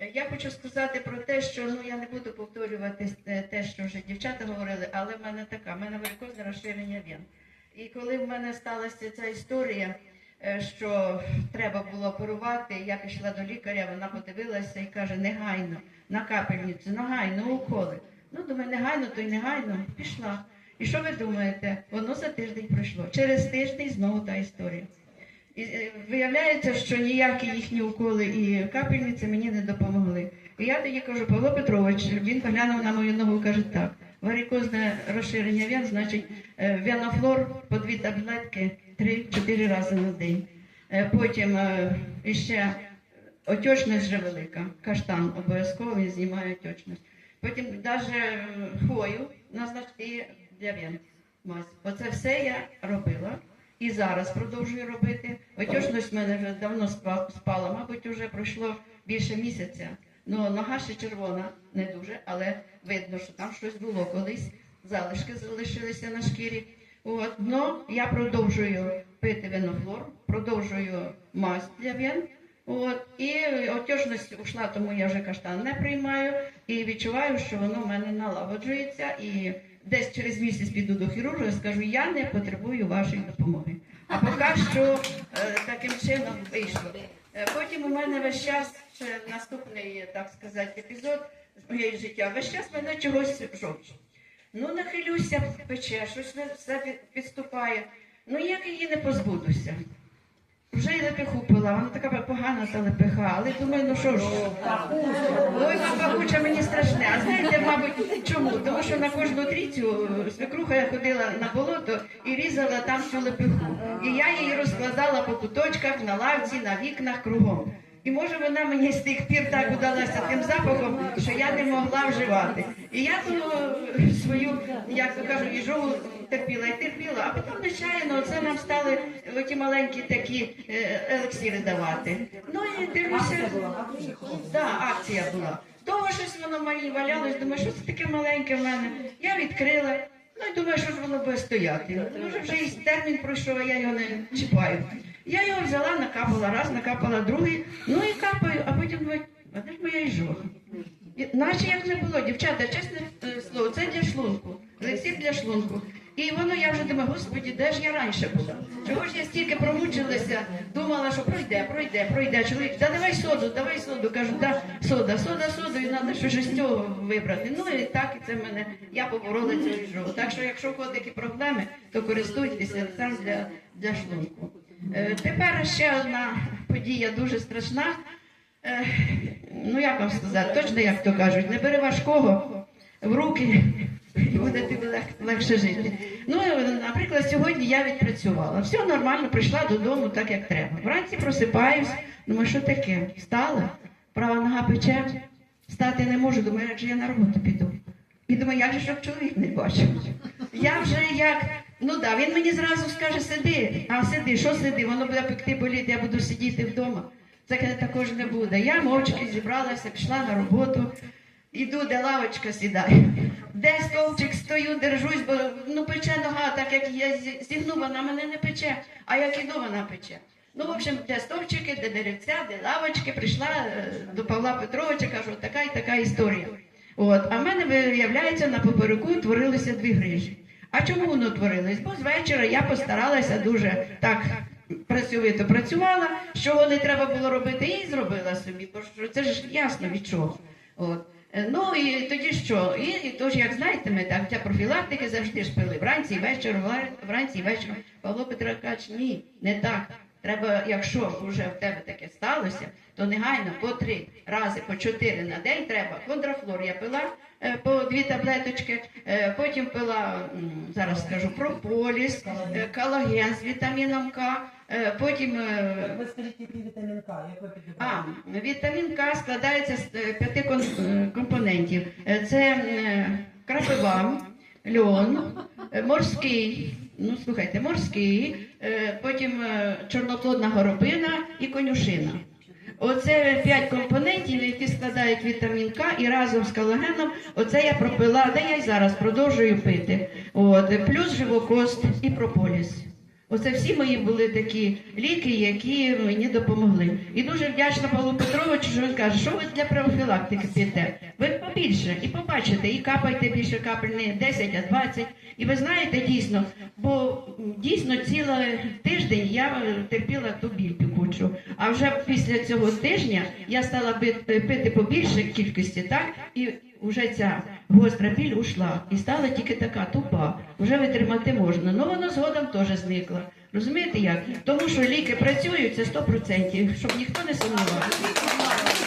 Е, Я хочу сказати про те, що ну я не буду повторювати те- те, що вже дівчата говорили, але в мене така, в мене варикозне розширення вен. І коли в мене сталася ця історія, е, що треба було оперувати, я пішла до лікаря, вона подивилася і каже, негайно, на капельницю, негайно, уколи. Ну, думаю, негайно, то й негайно, пішла. І що ви думаєте? Воно за тиждень пройшло. Через тиждень знову та історія. І е, виявляється, що ніякі їхні уколи і капельниці мені не допомогли. І я тоді кажу, Павло Петрович, він поглянув на мою ногу і каже, так, варикозне розширення вен, значить е, венофлор по дві таблетки 3-4 рази на день. Е, Потім е, іще отечність вже велика, каштан обов'язково він знімає отечність. Потім навіть хвою назначити для вен. мазь. Оце все я робила. І зараз продовжую робити. Отечність в мене вже давно спала, мабуть, вже пройшло більше місяця. Ну, нога ще червона, не дуже, але видно, що там щось було колись. Залишки залишилися на шкірі. От, но я продовжую пити винофлор, продовжую мазь для вен. От, і отечність ушла, тому я вже каштан не приймаю і відчуваю, що воно в мене налагоджується. І десь через місяць піду до хірурга і скажу, я не потребую вашої допомоги. А поки що е, таким чином вийшло. Е, Потім у мене весь час наступний, так сказати, епізод з моєї життя. Весь час мене чогось жовч. Ну, нахилюся, пече, щось все підступає. Ну, як її не позбудуся. Вже й лепеху пила, вона така погана та лепеха, але думаю, ну що ж. Ой, бабуча мені страшне. А знаєте, мабуть, чому? Тому що на кожну трійцю е, свекруха я ходила на болото і різала там цю лепеху. І я її розкладала по куточках, на лавці, на вікнах кругом. І може вона мені з тих пір так удалася тим запахом, що я не могла вживати. І я ту е, свою, як то кажуть, їжу терпіла і терпіла, а потім нечаянно це нам стали оті маленькі такі е, елексіри давати. Ну і дивлюся. Так, акція була. Довго щось воно мені валялось, думаю, що це таке маленьке в мене. Я відкрила. Ну я думаю, що ж воно буде стояти. Може вже і термін пройшов, а я його не чіпаю. Я його взяла, накапала раз, накапала другий, ну і капаю, а потім думаю, а де ж моя іжога? Наче як не було, дівчата, чесне е, слово, це для шлунку, елексір для шлунку. І воно я вже думаю, господі, де ж я раніше була? Чого ж я стільки промучилася, думала, що пройде, пройде, пройде. Чоловік, да давай соду, давай соду. Кажу, да, сода, сода, сода, і треба щось з цього вибрати. Ну і так і це мене, я поборола цю їжу. Так що, якщо такі проблеми, то користуйтеся там для, для шлунку. Е, тепер ще одна подія дуже страшна. Е, ну як вам сказати, точно як то кажуть, не бери важкого в руки, буде тобі лег- легше жити. Ну, наприклад, сьогодні я відпрацювала. Все нормально, прийшла додому так, як треба. Вранці просипаюсь, думаю, що таке? Встала, права нога пече, встати не можу, думаю, як же я на роботу піду. І думаю, як же щоб чоловік не бачив. Я вже як, ну да, він мені зразу скаже, сиди, а сиди, що сиди, воно буде пекти боліти, я буду сидіти вдома. Таке також не буде. Я мовчки зібралася, пішла на роботу, іду, де лавочка сідаю. Де стовпчик стою, держусь, бо ну пече нога, так як я зігну, вона мене не пече, а як іду, вона пече. Ну, в общем, де стовпчики, де деревця, де лавочки, прийшла е, до Павла Петровича, кажу, така і така історія. От, а в мене виявляється, на попереку творилися дві грижі. А чому воно творилось? Бо з вечора я постаралася дуже так працьовито працювала, що не треба було робити, і зробила собі, бо це ж ясно від чого. От. Е, Ну і тоді що? І, і тож, як знаєте, ми так для профілактики завжди ж пили вранці і вечір, вранці і вечір. Павло Петрович, ні, не так. Треба, якщо вже в тебе таке сталося, то негайно по три рази, по чотири на день треба. Контрафлор я пила е, по дві таблеточки, е, потім пила, зараз скажу, прополіс, е, колаген з вітаміном К, потім Ви скажіть, який вітамін К, як ви а, вітамін К складається з п'яти компонентів. Це крапива, льон, морський, ну слухайте, морський, е, потім е, чорноплодна горобина і конюшина. Оце п'ять компонентів, які складають вітамін К, і разом з колагеном, оце я пропила, де я й зараз продовжую пити. От, плюс живокост і прополіс. Оце всі мої були такі ліки, які мені допомогли. І дуже вдячна Павлу Петровичу, що він каже, що ви для профілактики п'єте? Ви побільше і побачите, і капайте більше капель, не 10, а 20. І ви знаєте дійсно, бо дійсно цілий тиждень я е, терпіла ту біль пікучу. А вже після цього тижня я стала пити, побільше кількості, так? І вже ця гостра біль ушла. І стала тільки така тупа. Вже витримати можна. Ну воно згодом теж зникло. Розумієте як? Тому що ліки працюють це 100%, щоб ніхто не сумнівався.